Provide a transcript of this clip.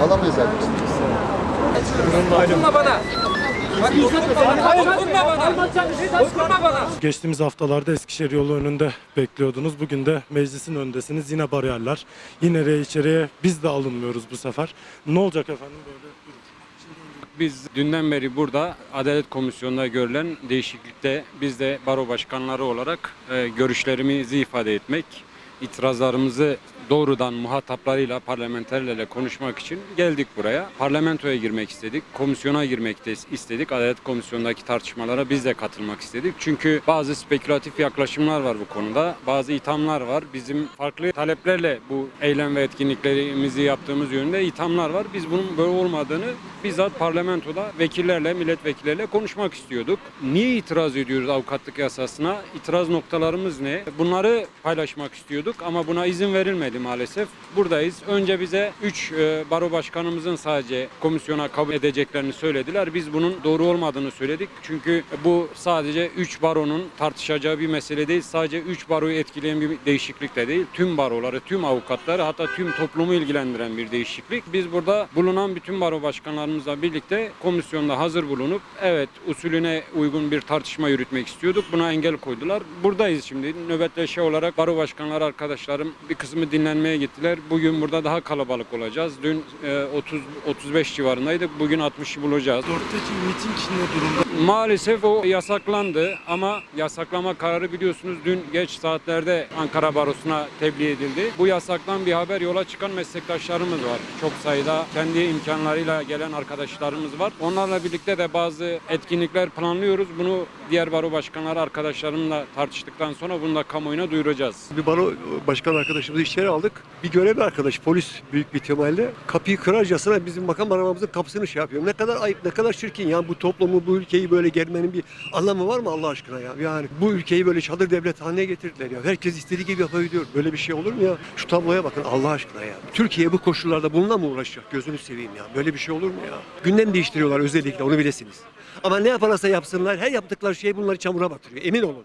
Alamayız artık. Dokunma bana. Bak dokunma bana. Dokunma bana. Dokunma bana. Geçtiğimiz haftalarda Eskişehir yolu önünde bekliyordunuz. Bugün de meclisin önündesiniz. Yine bariyerler. Yine de içeriye biz de alınmıyoruz bu sefer. Ne olacak efendim böyle? Biz dünden beri burada Adalet Komisyonu'nda görülen değişiklikte biz de baro başkanları olarak e, görüşlerimizi ifade etmek, itirazlarımızı doğrudan muhataplarıyla, parlamenterlerle konuşmak için geldik buraya. Parlamentoya girmek istedik, komisyona girmek istedik. Adalet Komisyonu'ndaki tartışmalara biz de katılmak istedik. Çünkü bazı spekülatif yaklaşımlar var bu konuda. Bazı ithamlar var. Bizim farklı taleplerle bu eylem ve etkinliklerimizi yaptığımız yönünde ithamlar var. Biz bunun böyle olmadığını bizzat parlamentoda vekillerle, milletvekillerle konuşmak istiyorduk. Niye itiraz ediyoruz avukatlık yasasına? İtiraz noktalarımız ne? Bunları paylaşmak istiyorduk ama buna izin verilmedi maalesef. Buradayız. Önce bize 3 baro başkanımızın sadece komisyona kabul edeceklerini söylediler. Biz bunun doğru olmadığını söyledik. Çünkü bu sadece 3 baronun tartışacağı bir mesele değil. Sadece 3 baroyu etkileyen bir değişiklik de değil. Tüm baroları, tüm avukatları hatta tüm toplumu ilgilendiren bir değişiklik. Biz burada bulunan bütün baro başkanlarımızla birlikte komisyonda hazır bulunup evet usulüne uygun bir tartışma yürütmek istiyorduk. Buna engel koydular. Buradayız şimdi. Nöbetleşe olarak baro başkanları arkadaşlarım bir kısmı dinlenmeye gittiler. Bugün burada daha kalabalık olacağız. Dün e, 30 35 civarındaydık. Bugün 60'ı bulacağız. Dörtteki miting ne durumda? Maalesef o yasaklandı ama yasaklama kararı biliyorsunuz dün geç saatlerde Ankara Barosu'na tebliğ edildi. Bu yasaktan bir haber yola çıkan meslektaşlarımız var. Çok sayıda kendi imkanlarıyla gelen arkadaşlarımız var. Onlarla birlikte de bazı etkinlikler planlıyoruz. Bunu diğer baro başkanları arkadaşlarımla tartıştıktan sonra bunu da kamuoyuna duyuracağız. Bir baro başkan arkadaşımızı içeri aldık. Bir görevli arkadaş polis büyük bir ihtimalle kapıyı kırarcasına bizim makam aramamızın kapısını şey yapıyor. Ne kadar ayıp ne kadar çirkin ya bu toplumu bu ülkeyi böyle germenin bir anlamı var mı Allah aşkına ya? Yani bu ülkeyi böyle çadır devlet haline getirdiler ya. Herkes istediği gibi yapabiliyor. Böyle bir şey olur mu ya? Şu tabloya bakın Allah aşkına ya. Türkiye bu koşullarda bununla mı uğraşacak? Gözünü seveyim ya. Böyle bir şey olur mu ya? Gündem değiştiriyorlar özellikle onu bilesiniz. Ama ne yaparlarsa yapsınlar her yaptıkları şey bunları çamura batırıyor. Emin olun.